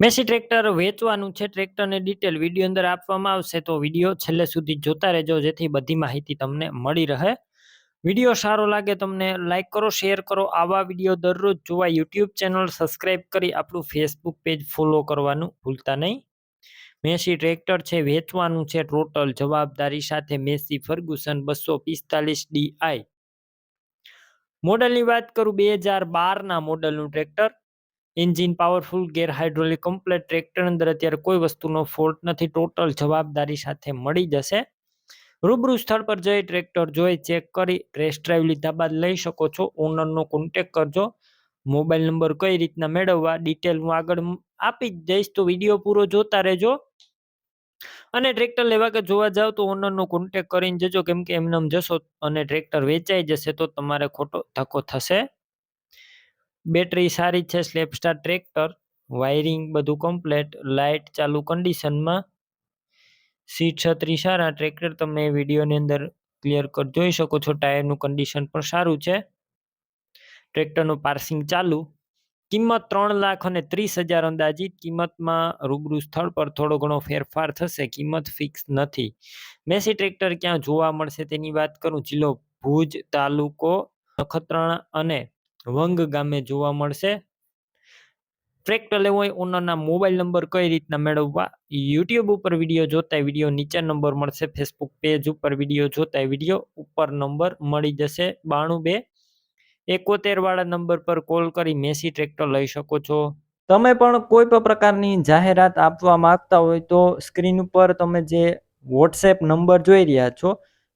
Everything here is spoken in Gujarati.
મેસી ટ્રેક્ટર વેચવાનું છે. ટ્રેક્ટરની ડિટેલ વીડિયો અંદર આપવામાં આવશે. તો વીડિયો છેલ્લે સુધી જોતા રહેજો. જેથી બધી માહિતી તમને મળી રહે. વીડિયો સારો લાગે તમને લાઇક કરો શેર કરો. આવા વીડિયો દરરોજ જોવા યુટ્યુબ ચેનલ સબસ્ક્રાઇબ કરી આપણું ફેસબુક પેજ ફોલો કરવાનું ભૂલતા નહીં. મેસી ટ્રેક્ટર છે, વેચવાનું છે. ટોટલ જવાબદારી સાથે મેસી ફર્ગ્યુસન બસો પિસ્તાલીસ ડીઆઈ મોડલની વાત કરું, બે હજાર બારના મોડલનું tractor. Engine powerful, gear hydraulic, complete tractor અંદર અત્યારે કોઈ વસ્તુનો ફોલ્ટ નથી, ટોટલ જવાબદારી સાથે મળી જશે. રૂબરૂ સ્થળ પર જઈ ટ્રેક્ટર જોઈ, ચેક કરી, ટેસ્ટ ડ્રાઈવ લીધા બાદ લઈ શકો છો. ઓનરનો કોન્ટેક કરજો. મોબાઈલ નંબર કઈ રીતના મેળવવા, ડિટેલ હું આગળ આપી જ દઈશ. તો વીડિયો પૂરો જોતા રહેજો. અને ટ્રેક્ટર લેવા કે જોવા જાવ તો ઓનરનો કોન્ટેક કરીને જજો. કેમ કે એમને જશો અને ટ્રેક્ટર વેચાઈ જશે તો તમારે ખોટો ધક્કો થશે. બેટરી સારી છે સ્લેપસ્ટાર ટ્રેક્ટર વાયરિંગ બધું કમ્પ્લેટ લાઇટ ચાલુ કન્ડિશનમાં સીટ છત્રી સારા ટ્રેક્ટર તમે વિડીયોની અંદર ક્લિયર કર, જોઈ શકો છો ટાયરનું કન્ડિશન પણ સારું છે. ટ્રેક્ટરનું પાર્સિંગ ચાલુ. કિંમત ત્રણ લાખ અને ત્રીસ હજાર અંદાજિત, કિંમતમાં રૂબરૂ સ્થળ પર થોડો ઘણો ફેરફાર થશે, કિંમત ફિક્સ નથી. મેસી ટ્રેક્ટર ક્યાં જોવા મળશે તેની વાત કરું, જિલ્લો ભુજ તાલુકો નખત્રાણા અને વંગ ગામે જોવા મળશે. ટ્રેક્ટર લેવો હોય ઓનરના મોબાઈલ નંબર કઈ રીતના મેળવવા? યુટ્યુબ ઉપર વીડિયો જોતા વીડિયો નીચે નંબર મળશે. ફેસબુક પેજ ઉપર વીડિયો જોતા વીડિયો ઉપર નંબર મળી જશે. બાણું બે. એકોતેર વાળા નંબર પર કોલ કરી મેસી ટ્રેક્ટર લઈ શકો છો. તમે પણ કોઈ પણ પ્રકારની જાહેરાત આપવા માંગતા હોય તો સ્ક્રીન ઉપર તમે જે વોટ્સએપ નંબર જોઈ રહ્યા છો